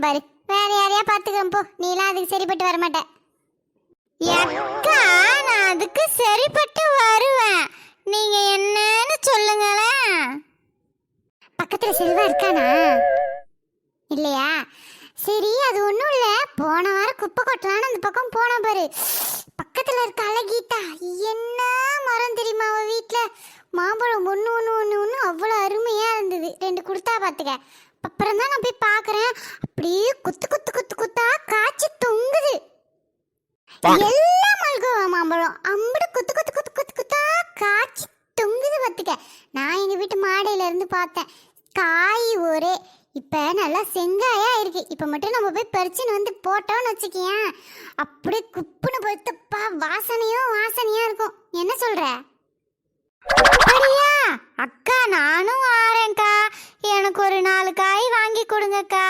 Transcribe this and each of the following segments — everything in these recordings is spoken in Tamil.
போய் பாரு. வேற யாரையா பாத்துக்கிறேன் போ. நீலாம் அதுக்கு சரிப்பட்டு வர அக்கா நான் அதுக்கு சரிப்பட்டு வருவேன். நீங்க என்னன்னு சொல்லுங்களேன். பக்கத்துல செல்வா இருக்கானா? இல்லையா? சரி அது ஒண்ணும் இல்ல. போன வாரம் குப்பை கொட்டலான்னு அந்த பக்கம் போன பாரு. பக்கத்துல இருக்க அழகீதா என்ன மரம் தெரியுமா அவ வீட்ல? மாம்பழம் ஒண்ணு ஒண்ணு ஒண்ணு ஒண்ணு. அவ்வளவு அருமையா இருந்தது. ரெண்டு கொடுத்தா பாத்துக்க. அப்புறம் தான் நான் போய் பாக்குறேன் அப்படியே குத்து குத்து குத்து குத்தா காய்ச்சி தொங்குது. எல்லாம் மல்கோவா மாம்பழம் அம்படு குத்து குத்து குத்து குத்து குத்தா காய்ச்சி தொங்குது பாத்துக்க நான் எங்க வீட்டு மாடையில இருந்து பார்த்தேன். காய் ஒரே. இப்ப நல்லா செங்காயா இருக்கு. இப்ப மட்டும் நம்ம போய் பறிச்சுன்னு வந்து போட்டோம்னு வச்சுக்கியேன். அப்படியே குப்புன்னு வாசனையும் வாசனையா இருக்கும். என்ன சொல்ற? அப்படியா? அக்கா நானும் வாரேன்க்கா. எனக்கு ஒரு நாலு காய் வாங்கி கொடுங்கக்கா.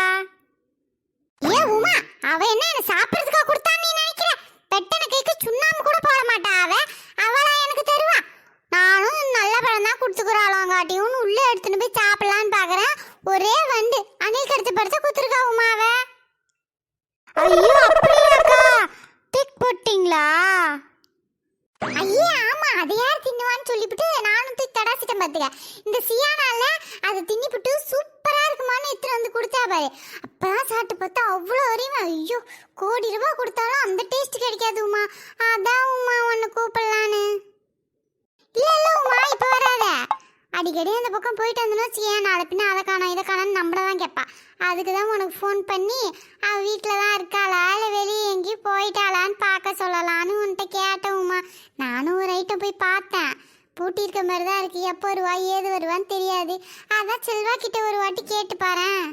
ஏ உமா அவ என்ன என்ன சாப்பிடுறதுக்கா கொடுத்தா நீ நினைக்கிற? பெட்டன கைக்கு சுண்ணாம்பு கூட போட மாட்டா அவ. அவளா எனக்கு தருவா. நானும் நல்ல பழம் தான் கொடுத்துக்குறாளாங்காட்டியும் உள்ள எடுத்துன்னு போய் சாப்பிடலான்னு பாக்குறேன் ஒரே வண்டு. அணில் கடுத்து படுத்து குத்துருக்கா உமா அவ. ஐயோ அப்படியாக்கா. டிக் போட்டிங்களா? தின்னுவான்னு நானும் தூக்கி தடாசிட்டேன் பார்த்துக்க இந்த சியானால அதை தின்னிப்புட்டு சூப்பராக இருக்குமான்னு எடுத்துகிட்டு வந்து கொடுத்தா பாரு. அப்போ சாப்பிட்டு பார்த்தா அவ்வளோ அறிவு ஐயோ கோடி ரூபாய் கொடுத்தாலும் அந்த டேஸ்ட் கிடைக்காது உமா. அதான் உமா ஒன்று கூப்பிடலான்னு. இல்லை இல்லை உமா இப்போ வராத. அடிக்கடி அந்த பக்கம் போயிட்டு வந்தோம்னு வச்சுக்கேன் நாளை பின்ன அதை காணும் இதை காணும்னு நம்மள தான் கேட்பா. அதுக்கு தான் உனக்கு ஃபோன் பண்ணி அவள் வீட்டில் தான் இருக்காளா? இல்லை வெளியே எங்கேயும் போயிட்டாளான்னு பார்க்க சொல்லலான்னு உன்கிட்ட கேட்டேன் உமா. நானும் ஒரு ஐட்டம் போய் பார்த்தேன். பூட்டியிருக்க மாதிரி தான் இருக்கு. எப்போ வருவா ஏது வருவான்னு தெரியாது. அதான் செல்வா கிட்ட ஒரு வாட்டி கேட்டு பாரேன்.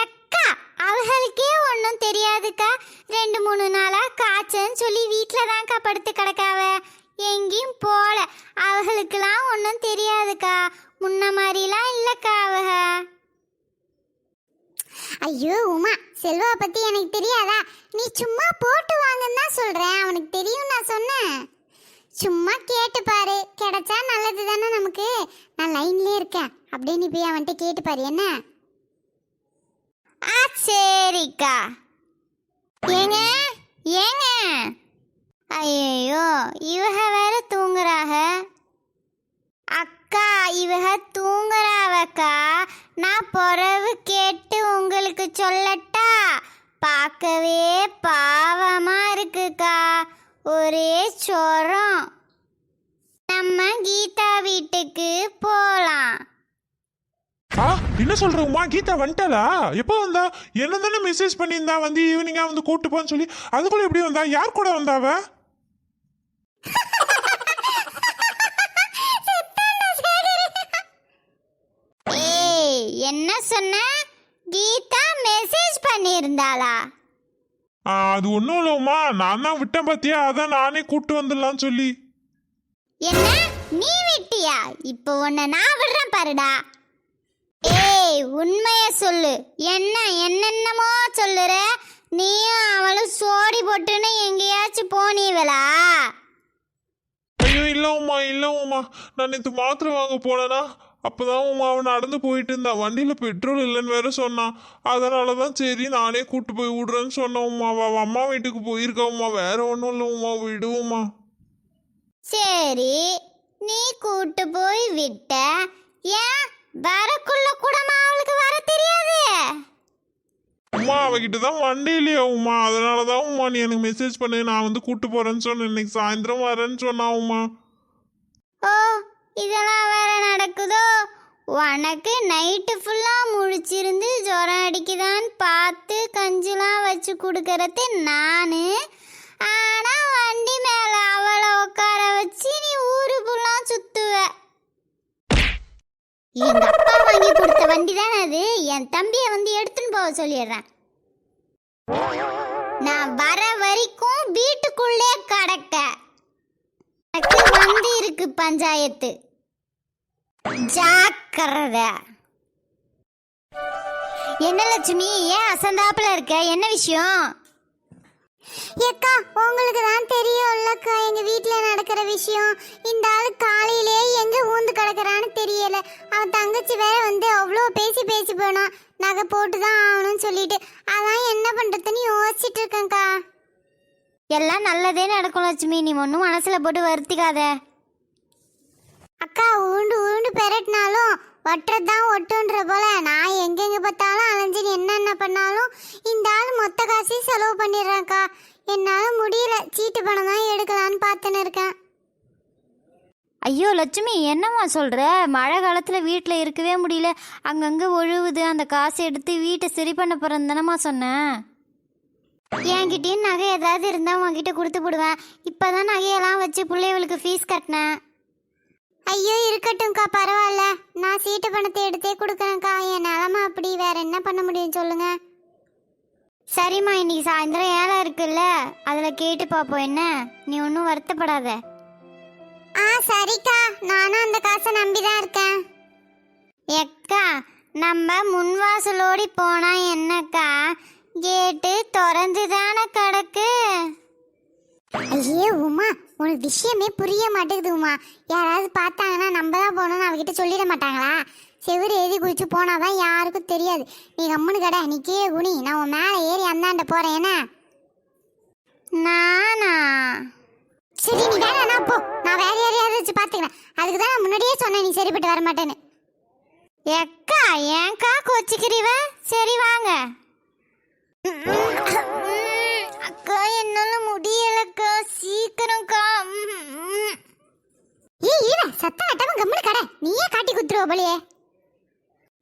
எக்கா அவர்களுக்கே ஒன்றும் தெரியாதுக்கா. ரெண்டு மூணு நாளா காய்ச்சன்னு சொல்லி வீட்டில் தான்க்கா படுத்து கிடக்காவ. எங்கேயும் போல. அவர்களுக்கெல்லாம் ஒன்றும் தெரியாதுக்கா. முன்ன மாதிரிலாம் இல்லைக்கா அவக. ஐயோ உமா செல்வா பத்தி எனக்கு தெரியாதா? நீ சும்மா போட்டு வாங்கன்னு தான் சொல்றேன். அவனுக்கு தெரியும் நான் சொன்னேன். சும்மா கேட்டு பாரு. கிடைச்சா நல்லது தானே நமக்கு? நான் லைன்லேயே இருக்கேன். அப்படியே நீ போய் அவன்கிட்ட கேட்டு பாரு என்ன? ஆ சரிக்கா. ஏங்க? ஏங்க? ஐயோ இவக வேற தூங்குறாக. அக்கா இவக தூங்குறாவக்கா. நான் பொறவு கேட்டு உங்களுக்கு சொல்லட்டா. பார்க்கவே பாவமாக இருக்குக்கா. ஒரே சொரம். நம்ம கீதா வீட்டுக்கு போலாம். ஆ என்ன சொல்ற? உமா கீதா வந்துட்டாளா? எப்போ வந்தா? என்ன தானே மெசேஜ் பண்ணியிருந்தா? வந்து ஈவினிங்கா வந்து கூட்டு போன்னு சொல்லி. அதுக்குள்ள எப்படி வந்தா? யார் கூட வந்தாவ ஏய் என்ன சொன்ன? கீதா மெசேஜ் பண்ணியிருந்தாளா? அது ஒன்றும் இல்லை உமா நான் தான் விட்டேன் பார்த்தியா அதான் நானே கூட்டு வந்துடலாம்னு சொல்லி. என்ன? நீ விட்டியா? இப்போ உன்னை நான் விடுறேன் பாருடா. ஏய் உண்மைய சொல்லு. என்ன என்னென்னமோ சொல்லுற? நீயும் அவளும் சோடி போட்டுன்னு எங்கேயாச்சும் போனீவளா ஐயோ இல்லை உமா இல்லை உமா நான் நேற்று மாத்திரை வாங்க போனேனா? அப்போதான் உமா அவன் நடந்து போயிட்டு இருந்தான் வண்டியில் பெட்ரோல் இல்லைன்னு வேற சொன்னான். அதனால தான் சரி நானே கூட்டு போய் விடுறேன்னு சொன்னேன் உமா அவ அம்மா வீட்டுக்கு போயிருக்கா உமா வேற ஒன்றும் இல்லை உமா விடுவோம்மா. சரி நீ கூட்டு போய் விட்ட. ஏன்? வரக்குள்ள கூடமா அவளுக்கு வர தெரியாது. உமா அவகிட்ட தான் வண்டி இல்லையா உமா? அதனால தான் உமா நீ எனக்கு மெசேஜ் பண்ணு. நான் வந்து கூட்டு போறேன்னு சொன்னேன். இன்னைக்கு சாயந்தரம் வரேன்னு சொன்னா உமா. ஓ இதெல்லாம் வேற நடக்குதோ? உனக்கு நைட்டு ஃபுல்லாக முழிச்சிருந்து ஜுரம் அடிக்குதான்னு பார்த்து கஞ்சிலாம் வச்சு கொடுக்கறது நான். ஆனால் வண்டி மேலே அவளை உட்கார வச்சு நீ ஊரு ஃபுல்லாக சுத்துவ. எங்க அப்பா வாங்கி கொடுத்த வண்டி தானே அது? என் தம்பியை வந்து எடுத்துன்னு போக சொல்லிடுறேன். நான் வர வரைக்கும் வீட்டுக்குள்ளே கடக்க. எனக்கு வந்து இருக்கு பஞ்சாயத்து. ஜாக்கிரதை. என்ன லட்சுமி ஏன் அசந்தாப்புல இருக்க? என்ன விஷயம்? ஏக்கா உங்களுக்கு தான் தெரியும்லக்கா எங்க வீட்ல நடக்கிற விஷயம். இந்த ஆளு காலையிலே எங்க ஊந்து கிடக்குறான்னு தெரியல. அவன் தங்கச்சி வேற வந்து அவ்வளோ பேசி பேசி போனா நகை போட்டு தான் ஆகணும்னு சொல்லிட்டு. அதான் என்ன பண்றதுன்னு யோசிச்சுட்டு இருக்கேன்க்கா. எல்லாம் நல்லதே நடக்கும் லட்சுமி. நீ ஒன்றும் மனசுல போட்டு வருத்திக்காத. அக்கா உருண்டு உருண்டு பெரட்டினாலும் ஒட்டுறது தான் ஒட்டுன்ற போல. நான் எங்கெங்க பார்த்தாலும் அலைஞ்சு என்னென்ன பண்ணாலும் இந்த ஆள் மொத்த காசையும் செலவு பண்ணிடுறேன்க்கா என்னால் முடியல. சீட்டு பணம் தான் எடுக்கலான்னு பார்த்துன்னு இருக்கேன். ஐயோ லட்சுமி என்னம்மா சொல்ற? மழை காலத்துல வீட்டில் இருக்கவே முடியல. அங்கங்க ஒழுகுது அந்த காசை எடுத்து வீட்டை சரி பண்ண தானம்மா சொன்னேன். என்கிட்டயும் நகை ஏதாவது இருந்தால் உன்கிட்ட கொடுத்து போடுவேன். இப்போ தான் நகையெல்லாம் வச்சு பிள்ளைகளுக்கு ஃபீஸ் கட்டினேன். ஐயோ இருக்கட்டும்க்கா பரவாயில்ல. நான் சீட்டு பணத்தை எடுத்தே கொடுக்குறேன்க்கா. என் நிலமை அப்படி வேற என்ன பண்ண முடியும் சொல்லுங்க. சரிம்மா இன்னைக்கு சாயந்தரம் ஏழை இருக்குல்ல. அதில் கேட்டு பார்ப்போம் என்ன? நீ ஒன்றும் வருத்தப்படாத. ஆ சரிக்கா. நானும் அந்த காசை நம்பி தான் இருக்கேன். எக்கா நம்ம முன்வாசலோடி போனா என்னக்கா? கேட்டு திறந்து தானே ஐயே உமா உனக்கு விஷயமே புரிய மாட்டேங்குது உமா. யாராவது பார்த்தாங்கன்னா நம்ம தான் போகணும்னு அவகிட்ட சொல்லிட மாட்டாங்களா? செவுரு எழுதி குதிச்சு போனாதான் யாருக்கும் தெரியாது. நீ கம்முனு கடை நிக்கே குனி. நான் உன் மேலே ஏறி அந்தாண்ட போறேன் என்ன? நானா? சரி நீ வேணா போ. நான் வேற யாரையாவது வச்சு பார்த்துக்கிறேன். அதுக்கு தான் நான் முன்னாடியே சொன்னேன் நீ சரிப்பட்டு வர மாட்டேன்னு எக்கா ஏன்க்கா கோச்சிக்கிறீவ? சரி வாங்க. அக்கா என்னால முடியலக்கா. சீக்கிரம்க்கா. ஏய் இவ சத்தம் கட்டாம கம்முனு கடை. நீயே காட்டி குத்துருவ போலியே.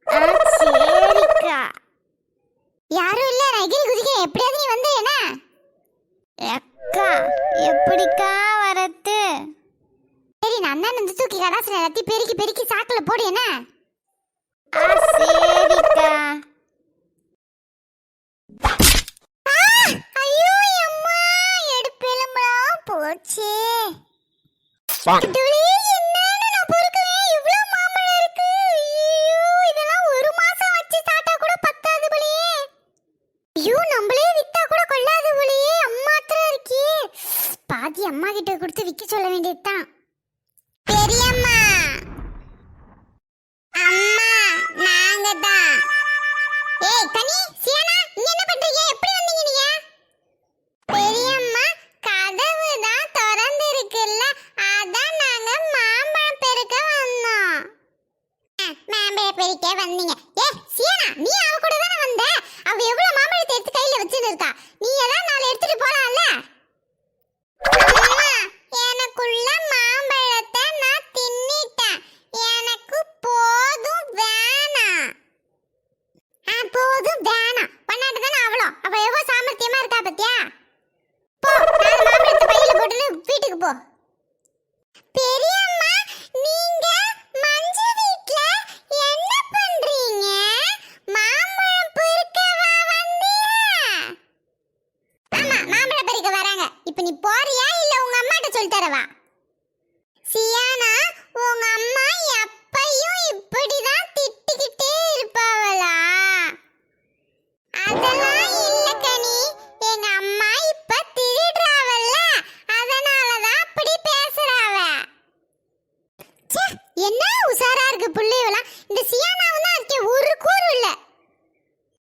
ஆ, சரிக்கா. யாரும் இல்ல. நான் குதிக்க எப்படியாவது நீ வந்து என்ன? அக்கா எப்படிக்கா வரத்து? சரி நான் தான் வந்து தூக்கி கடாசுல எல்லாத்தையும் பெருக்கி பெருக்கி சாக்கில் போடு என்ன? ஆ சரிக்கா ஐயோ அம்மா எடுப்பெலும்புலாம் போச்சே கடவுளே, என்னன்னு நான் பொறுக்குவேன்? இவ்ளோ மாம்பழம் இருக்கு. ஐயையோ, இதெல்லாம் ஒரு மாசம் வச்சு சாப்பிட்டா கூட பத்தாது போலயே. ஐயோ, நம்மளே வித்தா கூட கொள்ளாது போலயே. அம்மாத்திரம் இருக்கே. பாதி அம்மா கிட்ட கொடுத்து விக்க சொல்ல வேண்டியதுதான் பெரியம்மா அம்மா நாங்க தான் ஏய் கனி சியானா இங்க என்ன பண்றீங்க எப்படி வந்தீங்க நீங்க பெரியம்மா கதவு தான் திறந்து இருக்குல்ல அதான் நாங்க மாம்பழம் பெருக்க வந்தோம் மாம்பழம் பெருக்க வந்தீங்க ஏ சியானா நீ அவ கூட தானே வந்த அவ எவ்வளவு மாம்பழத்தை எடுத்து கையில வச்சுன்னு இருக்கா நீ ஏதாவது நாலு எடுத்துட்டு போலாம்ல அம்மா, எனக்குள்ள மாம்பழத்தை நான் தின்னிட்டேன் எனக்கு போதும் வேணாம் ஆ, போதும் வேணாம் பண்ணாட்டு தானே அவளோ அவ எவ்வளவு சாமர்த்தியமா இருக்கா பத்தியா போ நாலு மாம்பழத்தை பையில போட்டுன்னு வீட்டுக்கு போ பெரியம்மா நீங்க மஞ்சு வீட்ல என்ன பண்றீங்க மாம்பழம் பொறுக்கவா வந்தீங்க ஆமா மாம்பழம் பறிக்க வராங்க இப்போ நீ போறியா இல்ல உங்க அம்மாட்ட சொல்லி தரவா சியானா உங்க அம்மா எப்பையும் இப்படிதான் திட்டிக்கிட்டே இருப்பாவளா அதெல்லாம் இல்ல கனி எங்க அம்மா இப்ப திருடுறாவல்ல அதனாலதான் அப்படி பேசுறாவ ச்சே, என்ன உசாரா இருக்கு புள்ளைவலாம் இந்த சியானாவும் தான் அதுக்கு ஒரு கூறு இல்ல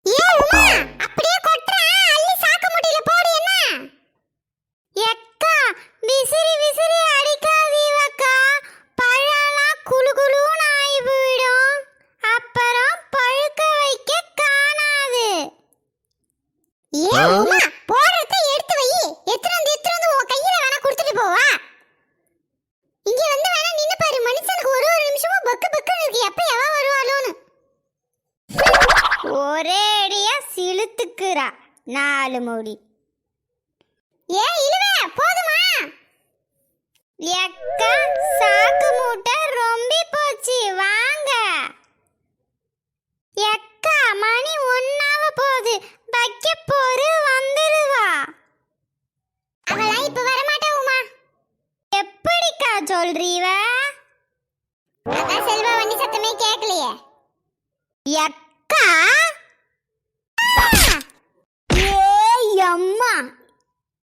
ஏ உமா அப்படியே கொட்டுறா அள்ளி சாக்க முடியல போடு என்ன எக்கா விசிறி விசிறி அடிக்காதீவக்கா பழம்லாம் குளு குளுன்னு ஆகி போயிடும் அப்புறம் பழுக்க வைக்க காணாது ஏ உமா சொல்றீவ? அதான் செல்வா வண்டி சத்தமே கேட்கலையே எக்கா? ஏய் அம்மா.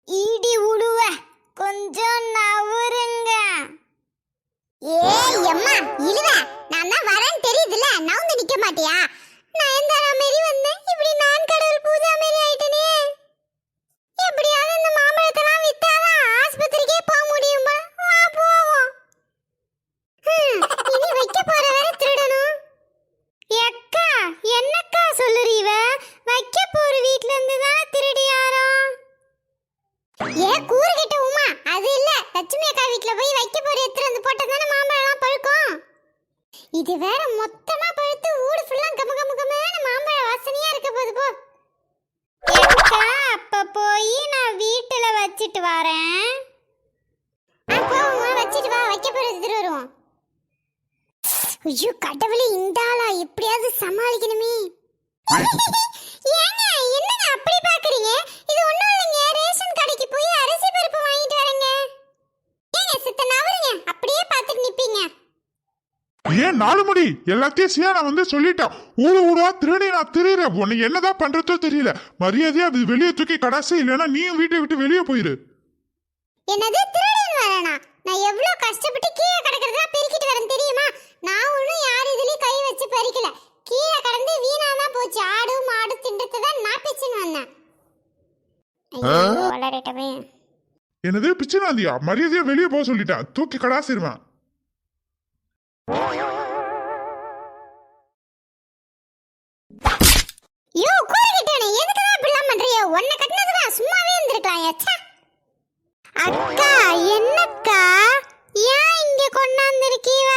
இடி உழுவ. கொஞ்சம் நவுருங்க. ஏய் அம்மா இழுவ. நான் தான் வரேன் தெரியுதுல வந்து நிக்க மாட்டியா? நான் எந்த மாதிரி வந்தேன்? இப்படி நான் கடவுள் பூஜா மாதிரி இது வேற மொத்தமா பழுத்து ஊடு ஃபுல்லா கம கம கமன்னு மாம்பழ வாசனையா இருக்க போகுது போ அக்கா அப்ப போய் நான் வீட்டுல வச்சிட்டு வரேன் அப்போ உமா வச்சிட்டு வா வைக்க போற எடுத்துட்டு வருவோம் ஐயோ கடவுளே இந்த ஆளா எப்படியாவது சமாளிக்கணுமே ஏங்க என்னங்க அப்படி பாக்குறீங்க இது ஒண்ணும் இல்லைங்க ரேஷன் கடைக்கு போய் அரிசி பருப்பு வாங்கிட்டு வரேங்க ஏங்க சித்த நவருங்க அப்படியே பார்த்துட்டு நிப்பீங்க ஏன் நாலு மணி எல்லாத்தையும் சியா நான் வந்து சொல்லிட்டேன். ஊடு ஊடா திருடி நான் திரியிறேன் உன்னை என்னதான் பண்றதோ தெரியல. மரியாதையா அது வெளியே தூக்கி கடாசு இல்லைன்னா நீயும் வீட்டை விட்டு வெளியே போயிரு. என்னது? திருடன் வரேனா? நான் எவ்வளவு கஷ்டப்பட்டு கீழே கிடக்கிறதா பெருக்கிட்டு வரேன் தெரியுமா? நான் ஒன்றும் யார் இதுலயும் கை வச்சு பறிக்கல கீழே கடந்து வீணா தான் போச்சு. ஆடு மாடு திண்டத்தை தான் நான் பிச்சுன்னு வந்தேன். வளரட்டவே என்னது? பிச்சைனாந்தியா மரியாதையா வெளியே போக சொல்லிட்டேன். தூக்கி கடாசிருவேன் யோ கூறிக்கிட்டேனே எதுக்கு தான் இப்படிலாம் பண்றிய? உன்னை கட்டினது தான் சும்மாவே இருந்திருக்கலாம் ஏச்சா. அக்கா என்னக்கா? ஏன் இங்க கொண்டாந்துருக்கீவ?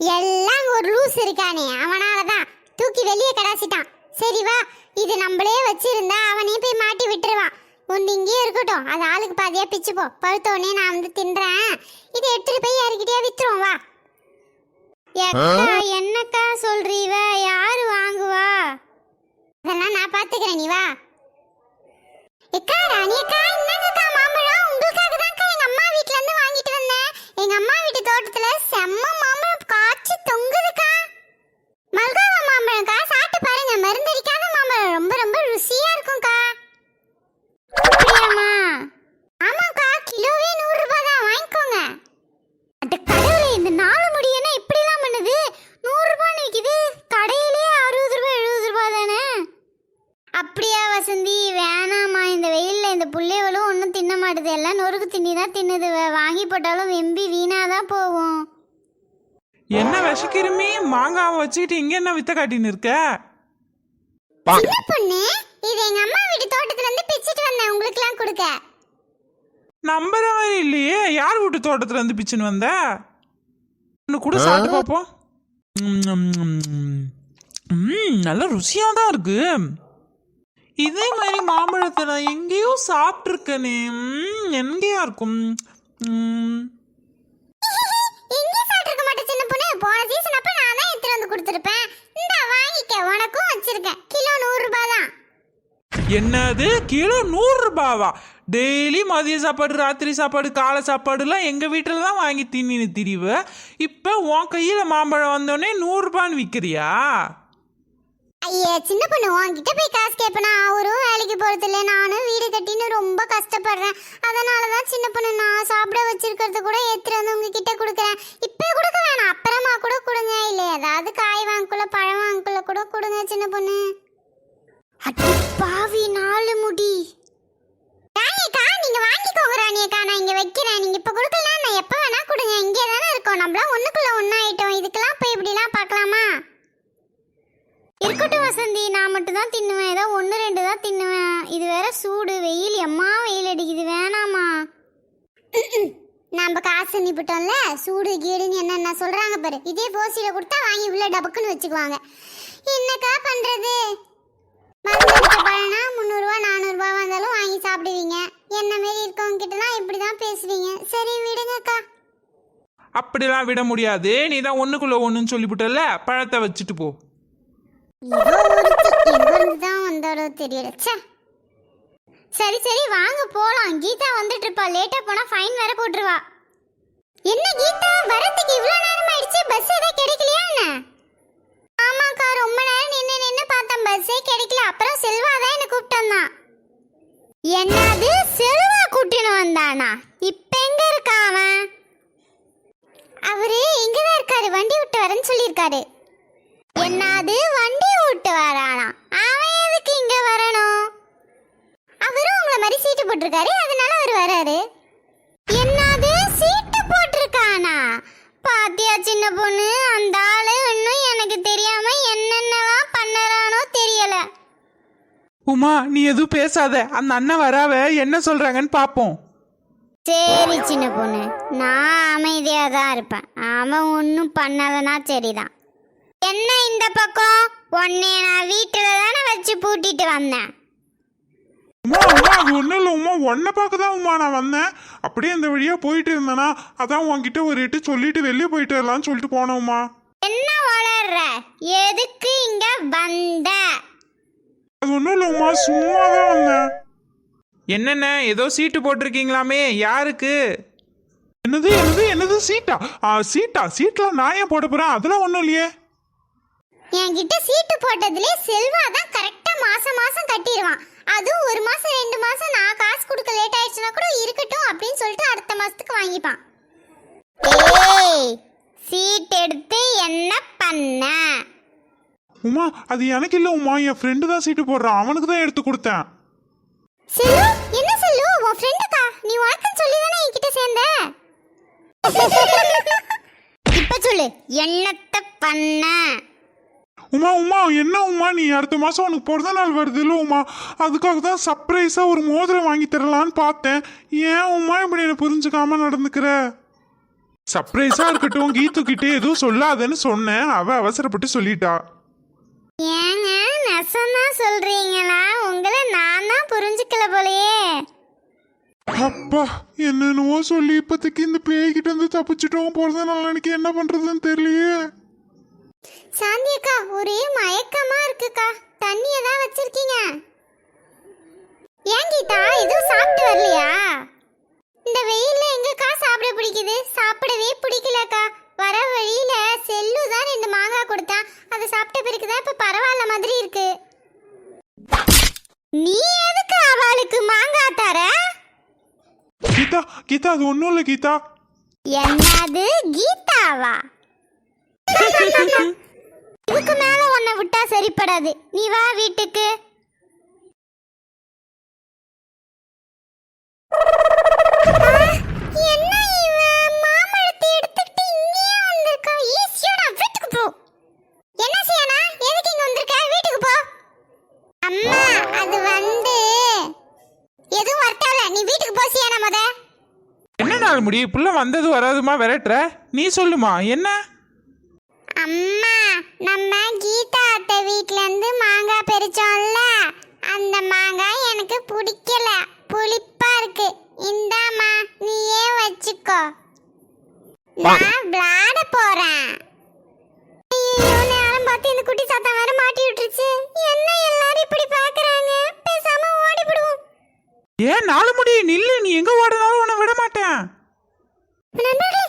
எல்லாம் ஒரு லூஸ் இருக்கானே அவனால தான் தூக்கி வெளியே கடாசிட்டான். சரி வா இது நம்மளே வச்சிருந்தா அவனே போய் மாட்டி விட்டுருவான். உண்டு இங்கேயே இருக்கட்டும் அது ஆளுக்கு பாதியா பிச்சு போ. பழுத்த உடனே நான் வந்து தின்றேன். இதை எடுத்துட்டு போய் யாருக்கிட்டே வித்துருவோம் வா. என்னக்கா சொல்றீவ மாட்டுது. எல்லாம் நொறுக்கு தின்னி தான் தின்னுது. வே- வாங்கி போட்டாலும் வெம்பி வீணாக தான் போகும். என்ன விஷக்கிருமி? மாங்காவை வச்சுக்கிட்டு இங்க என்ன வித்த காட்டின்னு இருக்க? பொண்ணு இது எங்க அம்மா வீட்டு தோட்டத்துல இருந்து பிச்சிட்டு வந்தேன். உங்களுக்குலாம் கொடுக்க. நம்புற மாதிரி இல்லையே. யார் வீட்டு தோட்டத்துல இருந்து பிச்சுன்னு வந்த? ஒன்று கூட சாப்பிட்டு பார்ப்போம் நல்ல ருசியா தான் இருக்கு. இதே மாதிரி மாம்பழத்தை நான் எங்கேயோ சாப்பிட்ருக்கேனே எங்கேயா இருக்கும்? போன சீசன் அப்ப நான் தான் எடுத்துட்டு வந்து கொடுத்துருப்பேன். இந்த வாங்கிக்க. உனக்கும் வச்சிருக்கேன். கிலோ நூறு ரூபாய் தான். என்னது? கிலோ நூறு ரூபாவா டெய்லி மதிய சாப்பாடு ராத்திரி சாப்பாடு காலை சாப்பாடுலாம் எங்கள் வீட்டில் தான் வாங்கி தின்னு திரிவ. இப்போ உன் கையில் மாம்பழம் வந்தோடனே நூறுரூபான்னு விற்கிறியா சின்ன பொண்ணு உன்கிட்ட போய் காசு கேட்பேனா அவரும் வேலைக்கு போகிறது இல்லை நானும் வீடு கட்டின்னு ரொம்ப கஷ்டப்படுறேன். அதனால தான் சின்ன பொண்ணு நான் சாப்பிட வச்சிருக்கிறது கூட எடுத்துட்டு வந்து உங்ககிட்ட கொடுக்குறேன். இப்போ கொடுக்க வேணாம். அப்புறமா கூட கொடுங்க. இல்லை ஏதாவது காய் வாங்கக்குள்ள பழம் வாங்கக்குள்ள கூட கொடுங்க சின்ன பொண்ணு. அடி பாவி நாலு முடி. ராணியக்கா நீங்கள் வாங்கிக்கோங்க ராணியக்கா. நான் இங்கே வைக்கிறேன். நீங்கள் இப்போ கொடுக்கலாம் நான் எப்போ வேணால் கொடுங்க. இங்கே தானே இருக்கோம். நம்மளாம் ஒன்றா ஆகிட்டோம் இதுக்கெல்லாம் போய் இப்படிலாம் பார்க்கலாமா? இருக்கட்டும் வசந்தி. நான் மட்டும் தான் தின்னுவேன். ஏதோ ஒன்று ரெண்டு தான் தின்னுவேன். இது வேற சூடு. வெயில் எம்மா வெயில் அடிக்குது. வேணாமா நம்ம காசு அனுப்பிட்டோம்ல? சூடு கீடுன்னு என்னென்ன சொல்கிறாங்க பாரு. இதே போசியில கொடுத்தா வாங்கி உள்ள டபக்குன்னு வச்சுக்குவாங்க. என்னக்கா பண்ணுறது மருந்து பழம்னா முந்நூறுரூவா நானூறுரூவா வந்தாலும் வாங்கி சாப்பிடுவீங்க. என்ன மாரி இருக்கவங்க கிட்டலாம் இப்படி தான் பேசுவீங்க. சரி விடுங்கக்கா. அப்படிலாம் விட முடியாது. நீ தான் ஒன்றுக்குள்ளே ஒன்றுன்னு சொல்லிவிட்டல பழத்தை வச்சுட்டு போ. ஒருத்தி எங்க இருந்து தான் வந்தாலோ தெரியல. ச்சே. சரி சரி வாங்க போலாம். கீதா வந்துட்டு இருப்பா லேட்டா போனா ஃபைன் வேற போட்டுருவா. என்ன கீதா? வரத்துக்கு இவ்வளவு நேரம் ஆயிடுச்சு பஸ் ஏதாவது கிடைக்கலையா என்ன? ஆமாக்கா ரொம்ப நேரம் நின்று நின்னு பார்த்தேன். பஸ்ஸே கிடைக்கல. அப்புறம் செல்வா தான் என்ன கூப்பிட்டு வந்தான் என்னது? செல்வா கூட்டின்னு வந்தானா? இப்ப எங்க இருக்கா அவன்? அவரு இங்கதான் இருக்காரு. வண்டி விட்டு வரேன்னு சொல்லியிருக்காரு. என்னது? சீட்டு போட்டிருக்காரு அதனால அவர் வராரு. என்னது? சீட்டு போட்டிருக்கானா? பாத்தியா சின்ன பொண்ணு? அந்த ஆளு இன்னும் எனக்கு தெரியாம என்னென்னலாம் பண்ணறானோ தெரியல. உமா நீ எதுவும் பேசாத. அந்த அண்ணன் வராவ என்ன சொல்றாங்கன்னு பாப்போம். சரி சின்ன பொண்ணு நான் அமைதியா தான் இருப்பேன். அவன் ஒன்றும் பண்ணாதனா சரிதான். என்ன இந்த பக்கம்? உன்னைய நான் வீட்டில் தானே வச்சு பூட்டிட்டு வந்தேன். உமா உமா அது ஒன்றும் இல்லை உமா உன்னை பார்க்க தான் உமா நான் வந்தேன். அப்படியே இந்த வழியாக போயிட்டு இருந்தேனா அதான் உன்கிட்ட ஒரு எட்டு சொல்லிட்டு வெளியே போயிட்டு வரலாம்னு சொல்லிட்டு போனேன் உமா. என்ன வளர்ற எதுக்கு இங்க வந்த? அது ஒன்றும் இல்லை உமா சும்மா தான் வந்தேன். என்னென்ன ஏதோ சீட்டு போட்டிருக்கீங்களாமே யாருக்கு? என்னது என்னது என்னது சீட்டா? ஆ சீட்டா சீட்டில் நான் ஏன் போட போகிறேன் அதெல்லாம் ஒன்றும் இல்லையே. என்கிட்ட சீட்டு போட்டதுலே செல்வா தான் கரெக்டா மாசம் மாசம் கட்டிடுவான். அதுவும் ஒரு மாசம் ரெண்டு மாசம் நான் காசு கொடுக்க லேட் ஆயிடுச்சுன்னா கூட இருக்கட்டும் அப்படின்னு சொல்லிட்டு அடுத்த மாசத்துக்கு வாங்கிப்பான். ஏய் சீட் எடுத்து என்ன பண்ண? உமா அது எனக்கு இல்லை உமா என் ஃப்ரெண்டு தான் சீட்டு போடுறான். அவனுக்கு தான் எடுத்து கொடுத்தேன். செல்லு என்ன செல்லு? உன் ஃப்ரெண்டுக்கா நீ உனக்குன்னு சொல்லி தானே என்கிட்ட சேர்ந்த? இப்ப சொல்லு என்னத்த பண்ண? உமா உமா என்ன உமா நீ? அடுத்த மாதம் உனக்கு பிறந்த நாள் வருது இல்லை உமா? அதுக்காக தான் சர்ப்ரைஸாக ஒரு மோதிரம் வாங்கி தரலான்னு பார்த்தேன். ஏன் உமா இப்படி என்ன புரிஞ்சுக்காம நடந்துக்கிற? சர்ப்ரைஸாக இருக்கட்டும் கீத்து கிட்டே எதுவும் சொல்லாதன்னு சொன்னேன். அவ அவசரப்பட்டு சொல்லிட்டா. ஏங்க நெசமா சொல்றீங்களா? உங்களை நான் தான் புரிஞ்சுக்கல போலயே. அப்பா என்னென்னவோ சொல்லி இப்போதைக்கு இந்த பேய்கிட்ட இருந்து தப்பிச்சிட்டோம். பிறந்த நாள் அன்னைக்கு என்ன பண்ணுறதுன்னு தெரியலையே. சாந்தி அக்கா ஒரே மயக்கமா இருக்குக்கா. தண்ணி ஏதாவது வச்சிருக்கீங்க. ஏன் கீதா எதுவும் சாப்பிட்டு வரலையா? இந்த வெயில்ல எங்கக்கா சாப்பிட பிடிக்குது? சாப்பிடவே பிடிக்கலக்கா. வர வழியில செல்லு தான் ரெண்டு மாங்காய் கொடுத்தான் அதை சாப்பிட்ட பிறகுதான் இப்ப பரவாயில்ல மாதிரி இருக்கு. நீ எதுக்கு அவளுக்கு மாங்காய் தர? கீதா கீதா அது ஒன்றும் இல்லை கீதா. என்னது கீதாவா? இதுக்கு மேல உன்னை விட்டா சரிப்படாது. நீ வா வீட்டுக்கு. என்ன வீட்டுக்கு போ. என்ன அம்மா நீ வீட்டுக்கு என்ன நாள் புள்ள வந்தது வராதுமா விரட்டுற? நீ சொல்லுமா என்ன? அம்மா நம்ம கீதா அத்தை வீட்ல இருந்து மாங்காய் பறிச்சோம்ல அந்த மாங்காய் எனக்கு பிடிக்கல. புளிப்பா இருக்கு. இந்தாம்மா நீயே வச்சுக்கோ. நான் விளையாட போறேன். ஐயோ நேரம் பார்த்து இந்த குட்டி சாத்தா வேற மாட்டி விட்டுருச்சு. என்ன எல்லாரும் இப்படி பாக்குறாங்க? பேசாம ஓடிவிடுவோம். ஏன் நாலு முடி நில்லு? நீ எங்க ஓடினாலும் உன்னை விட மாட்டேன். நண்பர்களே